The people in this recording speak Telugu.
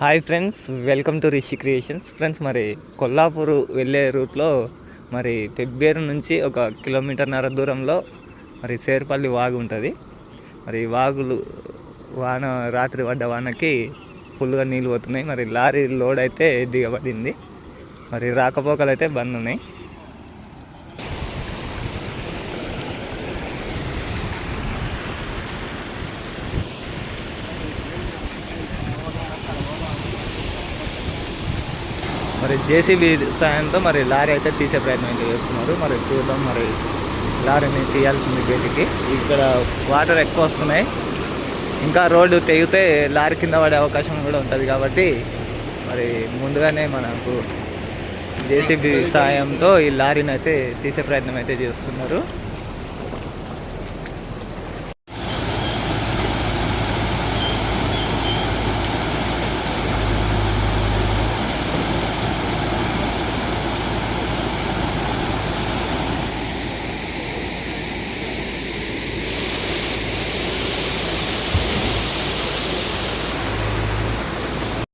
Hi friends welcome to Rishi creations friends మరి కొల్లాపూర్ వెళ్ళే రూట్లో మరి పెబ్బేరు నుంచి ఒక కిలోమీటర్న్నర దూరంలో మరి సేర్పల్లి వాగు ఉంటుంది. మరి వాగులు వాన రాత్రి పడ్డ వానకి ఫుల్గా నీళ్ళు పోతున్నాయి. మరి లారీ లోడ్ అయితే దిగబడింది. మరి రాకపోకలు అయితే బంద్ ఉన్నాయి. మరి జేసీబీ సాయంతో మరి లారీ అయితే తీసే ప్రయత్నం అయితే చేస్తున్నారు. మరి చూద్దాం మరి లారీని తీయాల్సింది బయటికి. ఇక్కడ వాటర్ ఎక్కువ వస్తున్నాయి. ఇంకా రోడ్డు తెగితే లారీ కింద పడే అవకాశం కూడా ఉంటుంది కాబట్టి మరి ముందుగానే మనకు జేసీబీ సాయంతో ఈ లారీని అయితే తీసే ప్రయత్నం అయితే చేస్తున్నారు.